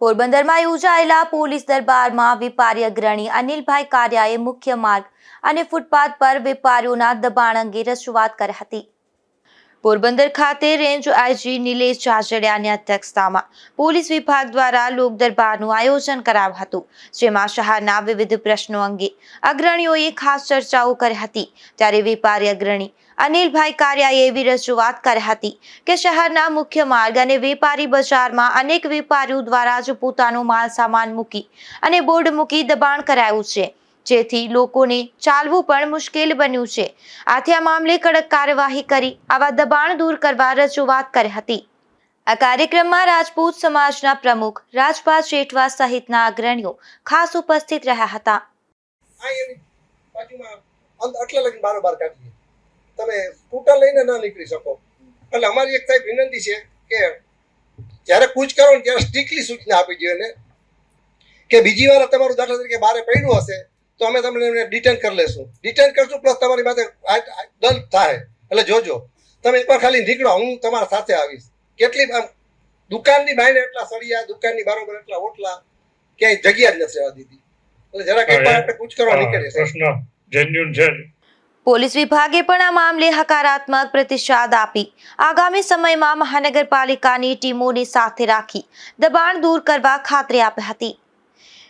પોરબંદરમાં યોજાયેલા પોલીસ દરબારમાં વેપારી અગ્રણી અનિલભાઈ કારિયાએ મુખ્ય માર્ગ અને ફૂટપાથ પર વેપારીઓના દબાણ અંગે રજૂઆત કરી હતી. પોરબંદર ખાતે રેન્જ આઈજી નિલેશ ઝાઝડિયાની અધ્યક્ષતામાં પોલીસ વિભાગ દ્વારા લોક દરબારનું આયોજન કરાયું હતું જેમાં શહેરના વિવિધ પ્રશ્નો અંગે અગ્રણીઓએ ખાસ ચર્ચાઓ કરી હતી. ત્યારે વેપારી અગ્રણી અનિલભાઈ કારિયાએ એવી રજૂઆત કરી હતી કે શહેરના મુખ્ય માર્ગ અને વેપારી બજારમાં અનેક વેપારીઓ દ્વારા જ પોતાનો માલ સામાન મૂકી અને બોર્ડ મૂકી દબાણ કરાયું છે. જેથી લોકોને ચાલવું પણ મુશ્કેલ બન્યું છે. આથી આ મામલે કડક કાર્યવાહી કરી, આવા દબાણ દૂર કરવા રજૂઆત કરી હતી. આ કાર્યક્રમમાં રાજપૂત સમાજના પ્રમુખ રાજપાલ શેઠવા સહિતના અગ્રણીઓ ખાસ ઉપસ્થિત રહ્યા હતા. બારોબાર કાઢીએ. તમે સ્કૂટર લઈને ના નીકળી શકો. એટલે અમારી એક સાહેબ વિનંતી છે કે જ્યારે કૂચ કરો ને ત્યારે સ્ટ્રિક્ટલી સૂચના આપી જોઈએ કે બીજી વાર તમારું દાખલા તરીકે બારે પડ્યું હશે તો અમે તમને ડિટેન કરી લેશું. ડિટેન કરશું પ્લસ તમારી આ દંડ થાય. એટલે જોજો તમે એકવાર ખાલી નીકળો હું તમારા સાથે આવીશ. કેટલી આમ દુકાનની બાઈને એટલા સળિયા દુકાનની બરોબર એટલા ઓટલા ક્યાંય જગ્યા જ નથી રહેવા દીધી. એટલે જરાક એકવાર આપણે પૂછ કરવા નીકળીએ પ્રશ્ન જેન્યુન છે. પોલીસ વિભાગે પણ આ મામલે હકારાત્મક પ્રતિસાદ આપી. આગામી સમયમાં મહાનગરપાલિકાની ટીમોને સાથે રાખી દબાણ દૂર કરવા ખાતરી આપી હતી.